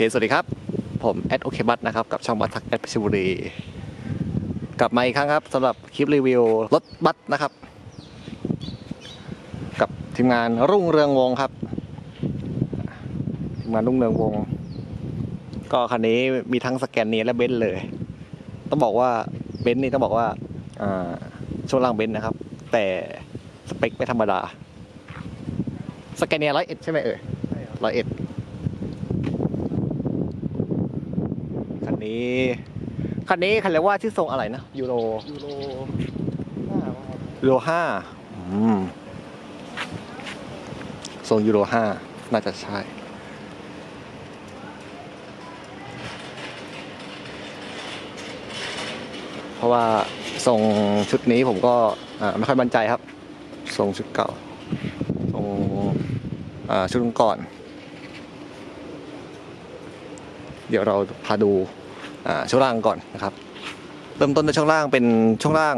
เคสวัสดีครับ ผมแอดโอเคบัตนะครับ กับช่องบัตทักแอดเพชรบุรี กลับมาอีกครั้งครับสำหรับคลิปรีวิวรถบัสนะครับ กับทีมงานรุ่งเรืองวงครับ ทีมงานรุ่งเรืองวง ก็คันนี้มีทั้งสแกนเนียและเบนซ์เลย ต้องบอกว่าเบนซ์นี่ต้องบอกว่าช่วงล่างเบนซ์นะครับ แต่สเปคไม่ธรรมดา สแกนเนียร้อยเอ็ดใช่ไหมเอ่ยร้อยเอ็ด นนี้คันนี้คันเรียกว่าชื่อทรงอะไรนะยูโรยูโรห้าครับยูโรห้าอืมทรงยูโรห้าน่าจะใช่เพราะว่าทรงชุดนี้ผมก็อ่าไม่ค่อยมั่นใจครับทรงชุดเก่าทรงอ่าชุดก่อน เดี๋ยวเราพาดูอ่า ช่วงล่างก่อนนะครับ เริ่มต้นด้วยช่วงล่างเป็นช่วงล่าง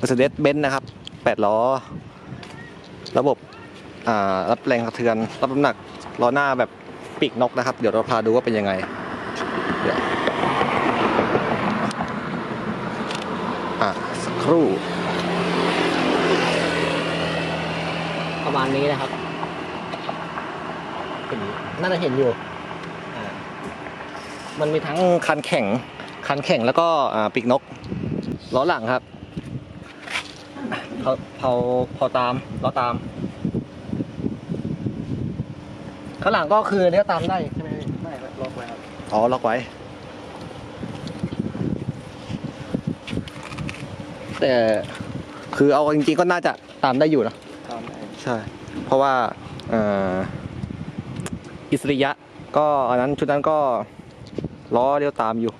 Mercedes-Benz นะครับ8ล้อ ระบบรับแรงกระเทือน รับน้ำหนักล้อหน้าแบบปีกนกนะครับ เดี๋ยวเราพาดูว่าเป็นยังไงอะสักครู่ ประมาณนี้นะครับ น่าจะเห็นอยู่ มันมีทั้งคันแข่งคันแข่งแล้วก็อ่าปีกนก ล้อหลังครับเขาเผาเผาตามล้อตามข้างหลังก็คือเลี้ยวตามได้ใช่ไหมพี่ไม่ครับล็อกไว้ครับอ๋อล็อกไว้ แต่คือเอาจริงๆก็น่าจะตามได้อยู่นะตามได้ใช่ เพราะว่าเอ่ออิสริยะก็อันนั้นชุดนั้นก็ ล้อเลี้ยวตามอยู่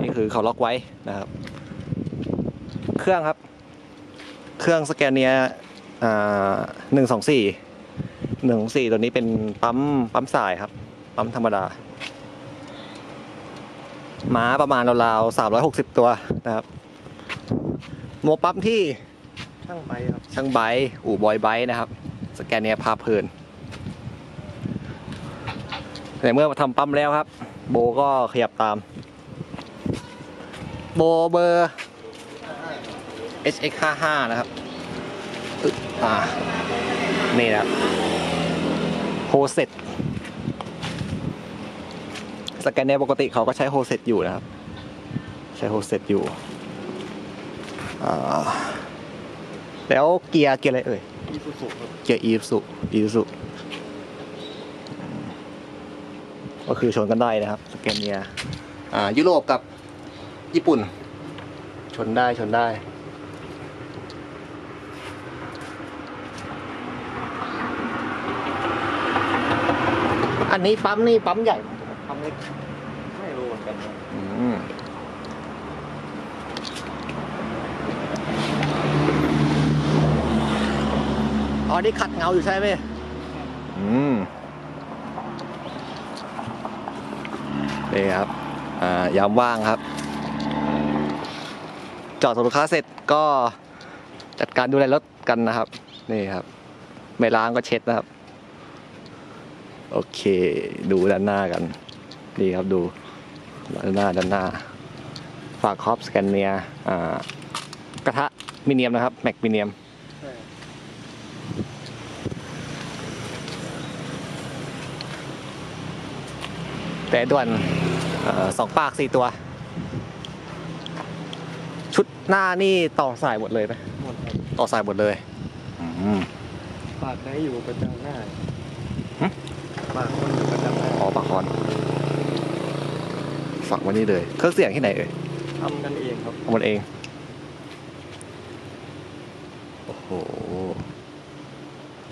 นี่คือเขาล็อกไว้นะครับ เครื่องครับ เครื่องสแกนเนียหนึ่งสองสี่หนึ่งสี่ตัวนี้เป็นปั๊มปั๊มสายครับ ปั๊มธรรมดาม้าประมาณราวๆสามร้อยหกสิบตัวนะครับโมปั๊มที่ช่างไปครับ ช่างไบค์อู่บอยไบค์นะครับ สแกนเนียพาเพลินแต่เมื่อมาทำปั๊มแล้วครับ โบก็ขยับตาม โบเบอร์ HX 55 นะครับอ่านี่นะครับโฮเซตสแกนเนปกติเขาก็ใช้โฮเซตอยู่นะครับ ใช้โฮเซตอยู่แล้วเกียร์เกียร์อะไรเอ่ยเกียร์อีสุอีสุ ก็คือชนกันได้นะครับสแกนเนียอ่ายุโรปกับญี่ปุ่น ชนได้ชนได้อันนี้ปั๊มนี่ปั๊มใหญ่ไหมปั๊มเล็กไม่รู้เหมือนกันครับอืมอ๋อนี่ขัดเงาอยู่ใช่ไหมอืม นี่ครับยามว่างครับ จอดส่งลูกค้าเสร็จก็จัดการดูแลรถกันนะครับ นี่ครับ ไม่ล้างก็เช็ดนะครับ โอเค ดูด้านหน้ากันดีครับดูด้านหน้าด้านหน้า ฝากครอบสแกนเนียกระทะมิเนียมนะครับ แม็กมิเนียมแต่ด่วน สองปากสี่ตัว ชุดหน้านี่ต่อสายหมดเลยไหมหมดครับต่อสายหมดเลยอืมปากได้อยู่ประจำหน้าหึ ปากคนอยู่ประจำหน้าอ๋อปากคอนฝักไว้นี่เลย เครื่องเสียงที่ไหนเอ่ยทำกันเองครับทำมันเอง โอ้โห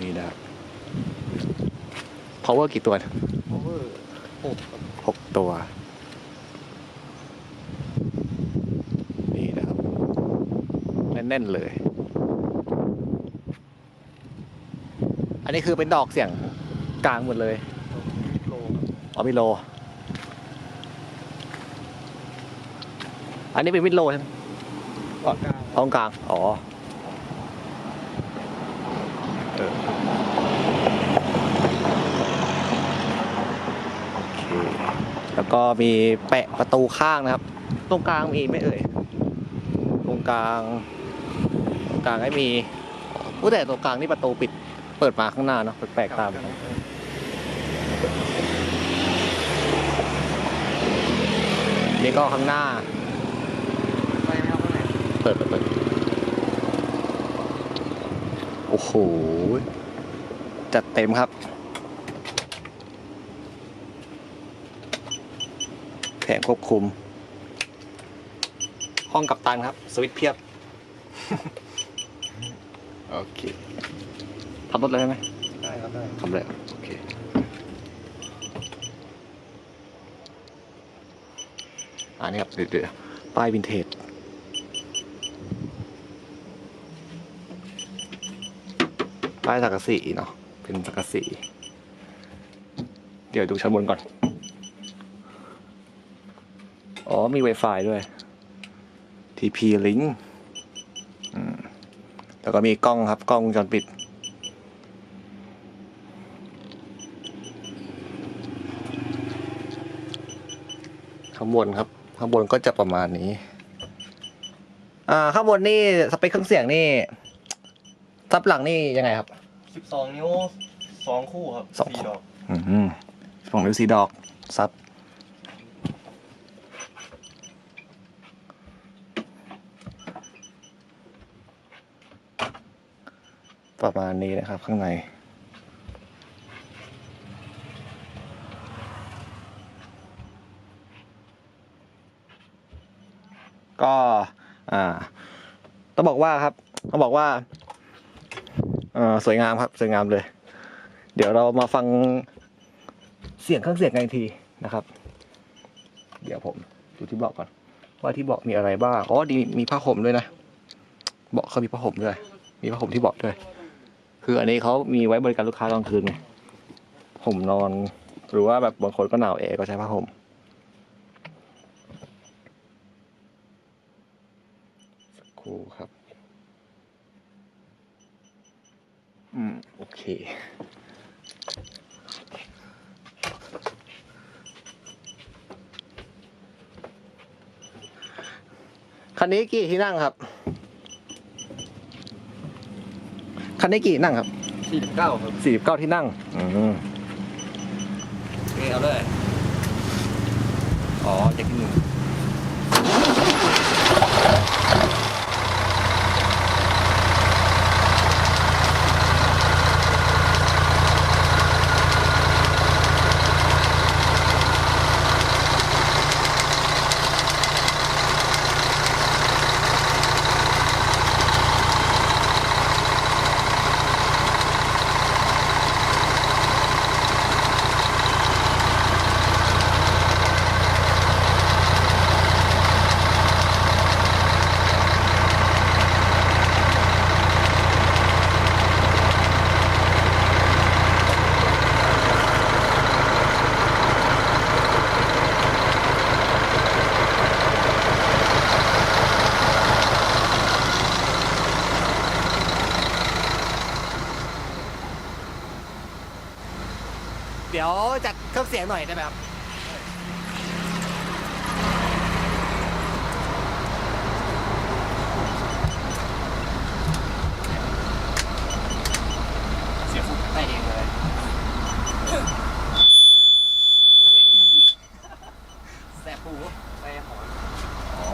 นี่นะครับ power กี่ตัว power หกครับหกตัว นี่นะครับ แน่นๆเลย อันนี้คือเป็นดอกเสียงกลางหมดเลยโลอ๋อมิโล อันนี้เป็นมิดโลใช่ไหมปากกลางตรงกลาง อ๋อเออโอเคก็มีแปะประตูข้างนะครับ ตรงกลางมีไหม่เอ่ย ตรงกลางต รงกลางไม่มีอู้แต่ตรงกลางนี่ประตูปิดเปิดมาข้างหน้าเนาะแปลกๆตาม นี่ก็ข้างหน้าไปไหมครับข้างในเปิดเปิดเปิดโอ้โห จัดเต็มครับ แผงควบคุม ห้องกับตันครับ สวิตช์เพียบ โอเคทำรถเลยใช่ไหมได้ครับได้ทำเลยโอเคอันนี้ครับเดี๋ยวๆป้ายวินเทจป้ายสังกะสีเนาะเป็นสังกะสีเดี๋ยวดูชั้นบนก่อน อ๋อมี Wi-Fi ด้วย TP Link อืม แล้วก็มีกล้องครับกล้องวงจรปิด ข้างบนครับ ข้างบนก็จะประมาณนี้ อ่าข้างบนนี่สเปคเครื่องเสียงนี่ซับหลังนี่ยังไงครับสิบสองนิ้วสองคู่ครับสองคู่สี่ดอก อืมของนิ้วสีดอกซับ ประมาณนี้นะครับข้างใน ก็อ่าต้องบอกว่าครับต้องบอกว่าสวยงามครับสวยงามเลย เดี๋ยวเรามาฟังเสียงเครื่องเสียงกันอีกทีนะครับ เดี๋ยวผมดูที่เบาะก่อน ว่าที่เบาะมีอะไรบ้างอ๋อดีมีผ้าห่มด้วยนะเบาะเขามีผ้าห่มด้วย มีผ้าห่มที่เบาะด้วย คืออันนี้เขามีไว้บริการลูกค้ากลางคืนไงห่มนอน หรือว่าแบบบางคนก็หนาวแอร์ก็ใช้ผ้าห่มสักครู่ครับ อืม โอเคคันนี้กี่ที่นั่งครับ คันนี้กี่นั่งครับสี่สิบเก้าครับสี่สิบเก้าที่นั่งอืม โอเคเอาเลย เครื่องเสียงหน่อยได้ไหมครับเสียงฟุบได้เองเลยแสบหูไปหอนอ๋อ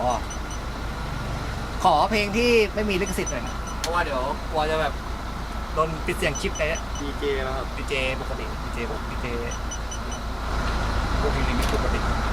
ขอเพลงที่ไม่มีลิขสิทธิ์หน่อยนะเพราะว่าเดี๋ยวกลัวจะแบบโดนปิดเสียงคลิปเลยดีเจนะครับดีเจปกติดีเจดีเจพวกนี้ลิมิต ปกติ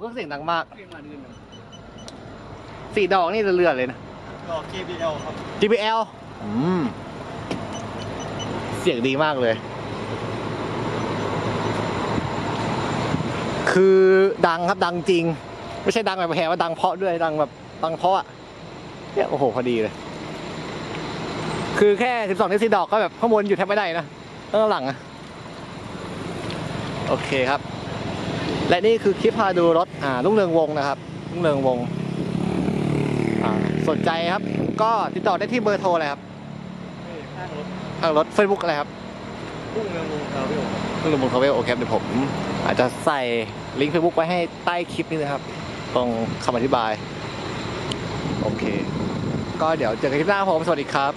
เครื่องเสียงดังมากสี่ดอกนี่เรื่อยๆเลยนะ ดอก KBL ครับ GPL อืม เสียงดีมากเลย คือดังครับดังจริง ไม่ใช่ดังแบบแหว่าดังเพราะด้วยดังแบบดังเพราะอะเนี่ยโอ้โหพอดีเลย คือแค่ 12นิ้วสี่ดอกก็แบบข้างบนอยู่แทบไม่ได้นะข้างหลังอะโอเคครับ และนี่คือคลิปพาดูรถอ่าลุงเรืองวงนะครับลุงเรืองวงอ่าสนใจครับ ก็ติดต่อได้ที่เบอร์โทรอะไรครับนี่ข้างรถทางรถเฟซบุ๊กอะไรครับพุ่งเมืองลุงครับพี่ผมลุงเรืองวงทราเวลโอเคครับเดี๋ยวผม อาจจะใส่ลิงก์เฟซบุ๊กไว้ให้ใต้คลิปนี้นะครับตรงคำอธิบาย โอเค ก็เดี๋ยวเจอกันคลิปหน้าครับผมสวัสดีครับ